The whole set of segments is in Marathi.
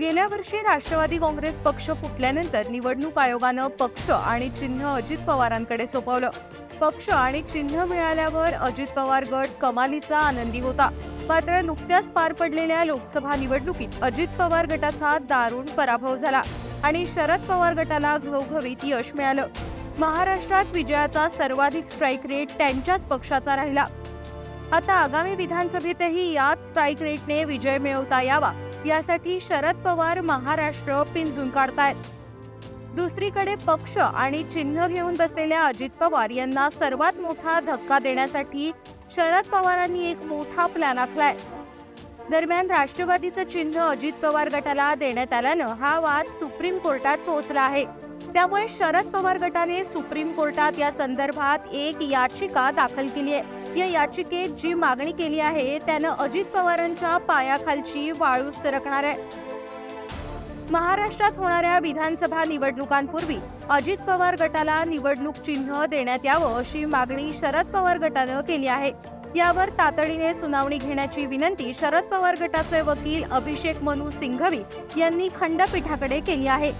गेल्या वर्षी राष्ट्रवादी काँग्रेस पक्ष फुटल्यानंतर निवडणूक आयोगानं पक्ष आणि चिन्ह अजित पवारांकडे सोपवलं. पक्ष आणि चिन्ह मिळाल्यावर अजित पवार गट कमालीचा आनंदी होता. मात्र नुकत्याच पार पडलेल्या लोकसभा निवडणुकीत अजित पवार गटाचा दारुण पराभव झाला आणि शरद पवार गटाला घवघवीत यश मिळालं. महाराष्ट्रात विजयाचा सर्वाधिक स्ट्राईक रेट त्यांच्याच पक्षाचा राहिला. आता आगामी विधानसभेतही याच स्ट्राईक रेटने विजय मिळवता यावा यासाठी शरद पवार महाराष्ट्र पिंजून काढतायत. दुसरीकडे पक्ष आणि चिन्ह घेऊन बसलेल्या अजित पवार यांना सर्वात मोठा धक्का देण्यासाठी शरद पवारांनी एक मोठा प्लॅन आखलाय. दरम्यान राष्ट्रवादीचं चिन्ह अजित पवार गटाला देण्यात आल्यानं हा वाद सुप्रीम कोर्टात पोहोचला आहे. त्यामुळे शरद पवार गटाने सुप्रीम कोर्टात या संदर्भात एक याचिका दाखल केली आहे. या याचिकेत जी मागणी केली आहे त्यानं अजित पवारांच्या पायाखालची वाळू सरकणार आहे. महाराष्ट्रात होणाऱ्या विधानसभा निवडणुकांपूर्वी अजित पवार गटाला निवडणूक चिन्ह देण्यात यावं अशी मागणी शरद पवार गटानं केली आहे. यावर तातडीने सुनावणी घेण्याची विनंती शरद पवार गटाचे वकील अभिषेक मनू सिंघवी यांनी खंडपीठाकडे केली आहे.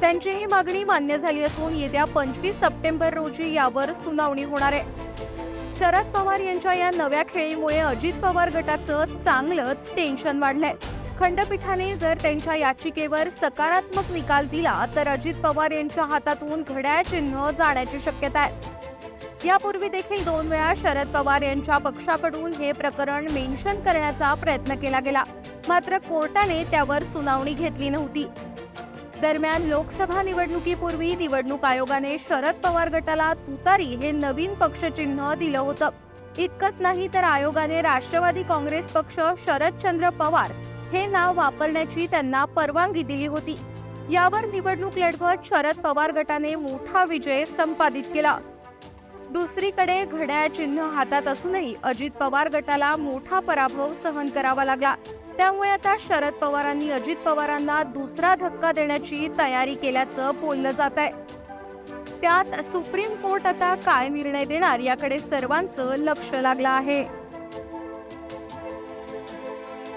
त्यांची ही मागणी मान्य झाली असून येत्या पंचवीस सप्टेंबर रोजी यावर सुनावणी होणार आहे. शरद पवार यांच्या या नव्या खेळीमुळे अजित पवार गटाचं चांगलंच टेन्शन वाढलंय. खंडपीठाने जर त्यांच्या याचिकेवर सकारात्मक निकाल दिला तर अजित पवार यांच्या हातातून घड्याळ चिन्ह जाण्याची शक्यता आहे. यापूर्वी देखील दोन वेळा शरद पवार यांच्या पक्षाकडून हे प्रकरण मेन्शन करण्याचा प्रयत्न केला गेला. मात्र कोर्टाने त्यावर सुनावणी घेतली नव्हती. दरम्यान लोकसभा निवडणुकीपूर्वी निवडणूक आयोगाने शरद पवार गटाला तुतारी हे नवीन पक्षचिन्ह दिलं होतं. इतकंच नाही तर आयोगाने राष्ट्रवादी काँग्रेस पक्ष शरदचंद्र पवार हे नाव वापरण्याची त्यांना परवानगी दिली होती. यावर निवडणूक लढवत शरद पवार गटाने मोठा विजय संपादित केला. दुसरीकडे घड्याळ चिन्ह हातात असूनही अजित पवार गटाला मोठा पराभव सहन करावा लागला. त्यामुळे आता शरद पवारांनी अजित पवारांना दुसरा धक्का देण्याची तयारी केल्याचं बोललं जात आहे त्यात सुप्रीम कोर्ट आता काय निर्णय देणार याकडे सर्वांचं लक्ष लागलं आहे.